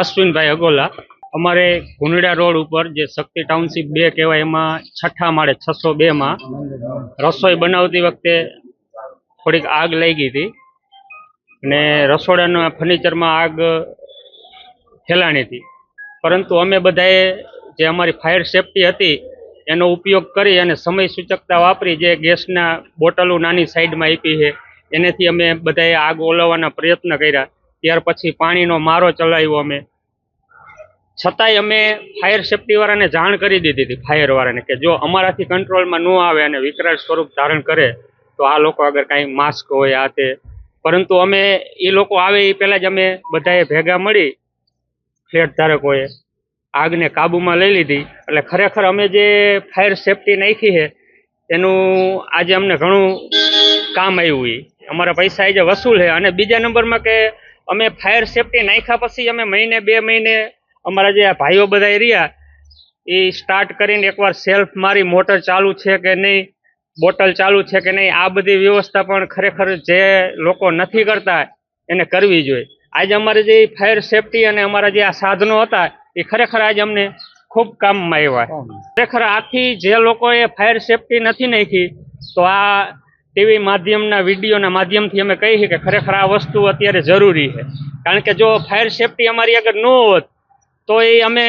અશ્વિનભાઈ અગોલા, અમારે ગુંડડા રોડ ઉપર જે શક્તિ ટાઉનશીપ બે કહેવાય, એમાં છઠ્ઠા માળે છસો બેમાં રસોઈ બનાવતી વખતે થોડીક આગ લાગી હતી અને રસોડાના ફર્નિચરમાં આગ ફેલાણી હતી. પરંતુ અમે બધાએ જે અમારી ફાયર સેફટી હતી, એનો ઉપયોગ કરી અને સમય સૂચકતા વાપરી જે ગેસના બોટલો નાની સાઈડમાં આપી છે, એનેથી અમે બધાએ આગ ઓલવવાના પ્રયત્ન કર્યા. ત્યાર પછી પાણીનો મારો ચલાવ્યો અમે. છતાંય અમે ફાયર સેફટીવાળાને જાણ કરી દીધી હતી ફાયરવાળાને કે જો અમારાથી કંટ્રોલમાં ન આવે અને વિકરાળ સ્વરૂપ ધારણ કરે, તો આ લોકો આગળ કાંઈ માસ્ક હોય આ તે. પરંતુ અમે એ લોકો આવે એ પહેલાં જ અમે બધાએ ભેગા મળી ફ્લેટ ધારકોએ આગને કાબૂમાં લઈ લીધી. એટલે ખરેખર અમે જે ફાયર સેફટી નાખી છે, એનું આજે અમને ઘણું કામ આવ્યું એ અમારા પૈસા એ જે વસૂલ છે, અને બીજા નંબરમાં કે અમે ફાયર સેફટી નાખ્યા પછી અમે મહિને બે મહિને અમારા જે આ ભાઈઓ બધા રહ્યા એ સ્ટાર્ટ કરીને એકવાર સેલ્ફ મારી મોટર ચાલુ છે કે નહીં બોટલ ચાલુ છે કે નહીં આ બધી વ્યવસ્થા પણ ખરેખર જે લોકો નથી કરતા એને કરવી જોઈએ. આજે અમારે જે ફાયર સેફટી અને અમારા જે આ સાધનો હતા એ ખરેખર આજે અમને ખૂબ કામમાં આવ્યા. ખરેખર આથી જે લોકોએ ફાયર સેફટી નથી નાખી તો આ ટીવી માધ્યમના વિડીયોના માધ્યમથી અમે કહીએ કે ખરેખર આ વસ્તુ અત્યારે જરૂરી છે. કારણ કે જો ફાયર સેફટી અમારી આગળ ન હોત, તો એ અમે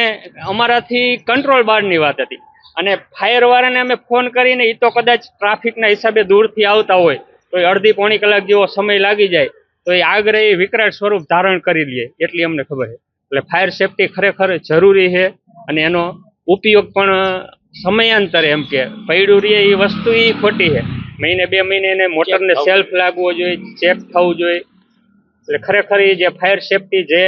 અમારાથી કંટ્રોલ બહારની વાત હતી. અને ફાયરવાળાને અમે ફોન કરીને એ તો કદાચ ટ્રાફિકના હિસાબે દૂરથી આવતા હોય, તો એ અડધી પોણી કલાક જેવો સમય લાગી જાય, તો એ આગ્રહ એ વિકરાળ સ્વરૂપ ધારણ કરી લે, એટલી અમને ખબર છે. એટલે ફાયર સેફટી ખરેખર જરૂરી છે અને એનો ઉપયોગ પણ સમયાંતરે એમ કે, પડ્યું રહે એ વસ્તુ એ ખોટી છે. મહિને બે મહિને એને મોટરને સેલ્ફ લાગવો જોઈએ ચેક થવું જોઈએ. એટલે ખરેખર એ જે ફાયર સેફટી જે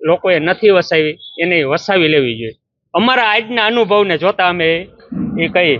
લોકોએ નથી વસાવી એને વસાવી લેવી જોઈએ. અમારા આજના અનુભવને જોતા અમે એ કહીએ.